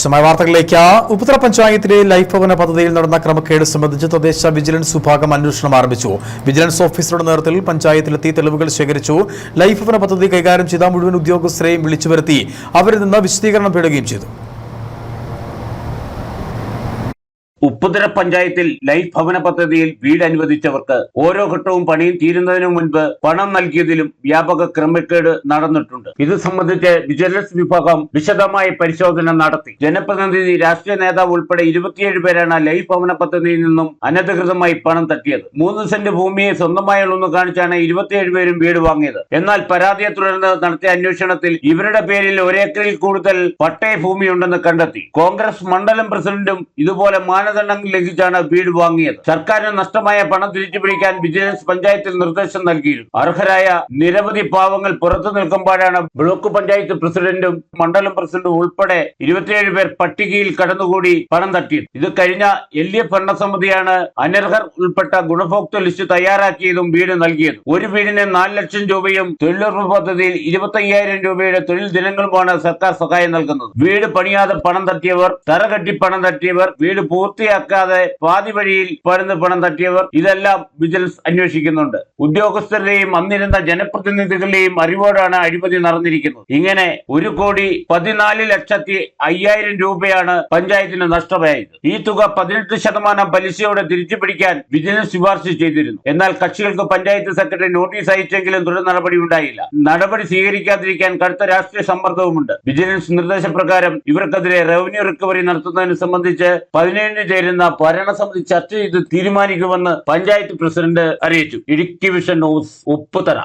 വിശദമായ വാർത്തകളിലേക്ക്. ഉപ്പുതറ പഞ്ചായത്തിലെ ലൈഫ് ഭവന പദ്ധതിയിൽ നടന്ന ക്രമക്കേട് സംബന്ധിച്ച് തദ്ദേശ വിജിലൻസ് വിഭാഗം അന്വേഷണം ആരംഭിച്ചു. വിജിലൻസ് ഓഫീസറുടെ നേതൃത്വത്തിൽ പഞ്ചായത്തിലെത്തി തെളിവുകൾ ശേഖരിച്ചു. ലൈഫ് ഭവന പദ്ധതി കൈകാര്യം ചെയ്ത മുഴുവൻ ഉദ്യോഗസ്ഥരെയും വിളിച്ചു വരുത്തി അവരിൽ നിന്ന് വിശദീകരണം തേടുകയും ചെയ്തു. ഉപ്പുതര പഞ്ചായത്തിൽ ലൈഫ് ഭവന പദ്ധതിയിൽ വീട് അനുവദിച്ചവർക്ക് ഓരോ ഘട്ടവും പണിയും തീരുന്നതിനു മുൻപ് പണം നൽകിയതിലും വ്യാപക ക്രമക്കേട് നടന്നിട്ടുണ്ട്. ഇത് സംബന്ധിച്ച് വിജിലൻസ് വിഭാഗം വിശദമായ പരിശോധന നടത്തി. ജനപ്രതിനിധി രാഷ്ട്രീയ നേതാവ് ഉൾപ്പെടെ ഇരുപത്തിയേഴ് പേരാണ് ലൈഫ് ഭവന പദ്ധതിയിൽ നിന്നും അനധികൃതമായി പണം തട്ടിയത്. മൂന്ന് സെന്റ് ഭൂമിയെ സ്വന്തമായുള്ളെന്ന് കാണിച്ചാണ് ഇരുപത്തിയേഴ് പേരും വീട് വാങ്ങിയത്. എന്നാൽ പരാതിയെ തുടർന്ന് നടത്തിയ അന്വേഷണത്തിൽ ഇവരുടെ പേരിൽ ഒരേക്കറിൽ കൂടുതൽ പട്ടയ ഭൂമിയുണ്ടെന്ന് കണ്ടെത്തി. കോൺഗ്രസ് മണ്ഡലം പ്രസിഡന്റും ഇതുപോലെ മാനദണ്ഡങ്ങൾ ലംഘിച്ചാണ് വീട് വാങ്ങിയത്. സർക്കാരിന് നഷ്ടമായ പണം തിരിച്ചു പിടിക്കാൻ വിജിലൻസ് പഞ്ചായത്തിൽ നിർദ്ദേശം നൽകിയിരുന്നു. അർഹരായ നിരവധി പാവങ്ങൾ പുറത്തു നിൽക്കുമ്പോഴാണ് ബ്ലോക്ക് പഞ്ചായത്ത് പ്രസിഡന്റും മണ്ഡലം പ്രസിഡന്റും ഉൾപ്പെടെ ഇരുപത്തിയേഴ് പേർ പട്ടികയിൽ കടന്നുകൂടി പണം തട്ടിയത്. ഇത് കഴിഞ്ഞ എൽ ഡി എഫ് ഭരണസമിതിയാണ് അനർഹർ ഉൾപ്പെട്ട ഗുണഭോക്തൃ ലിസ്റ്റ് തയ്യാറാക്കിയതും വീട് നൽകിയത്. ഒരു വീടിന് നാല് ലക്ഷം രൂപയും തൊഴിലുറപ്പ് പദ്ധതിയിൽ ഇരുപത്തി അയ്യായിരം രൂപയുടെ തൊഴിൽ ദിനങ്ങളുമാണ് സർക്കാർ സഹായം നൽകുന്നത്. വീട് പണിയാതെ പണം തട്ടിയവർ തറ കെട്ടി പണം തട്ടിയവർ വീട് പൂർത്തിയാക്കാതെ പാതി വഴിയിൽ പരുന്ന് പണം തട്ടിയവർ ഇതെല്ലാം വിജിലൻസ് അന്വേഷിക്കുന്നുണ്ട്. ഉദ്യോഗസ്ഥരുടെയും അന്നിരുന്ന ജനപ്രതിനിധികളുടെയും അറിവോടാണ് അഴിമതി നടന്നിരിക്കുന്നത്. ഇങ്ങനെ ഒരു കോടി പതിനാല് ലക്ഷത്തി അയ്യായിരം രൂപയാണ് പഞ്ചായത്തിന് നഷ്ടമായത്. ഈ തുക പതിനെട്ട് ശതമാനം പലിശയോടെ തിരിച്ചു പിടിക്കാൻ വിജിലൻസ് ശുപാർശ ചെയ്തിരുന്നു. എന്നാൽ കക്ഷികൾക്ക് പഞ്ചായത്ത് സെക്രട്ടറി നോട്ടീസ് അയച്ചെങ്കിലും തുടർ നടപടി ഉണ്ടായില്ല. നടപടി സ്വീകരിക്കാതിരിക്കാൻ കടുത്ത രാഷ്ട്രീയ സമ്മർദ്ദവുമുണ്ട്. വിജിലൻസ് നിർദ്ദേശപ്രകാരം ഇവർക്കെതിരെ റവന്യൂ റിക്കവറി നടത്തുന്നതിനെ സംബന്ധിച്ച് പതിനേഴിന് ചേരുന്ന ഭരണസമിതി ചർച്ച ചെയ്ത് തീരുമാനിക്കുമെന്ന് പഞ്ചായത്ത് പ്രസിഡന്റ് അറിയിച്ചു. Idukki vision news Upputhara.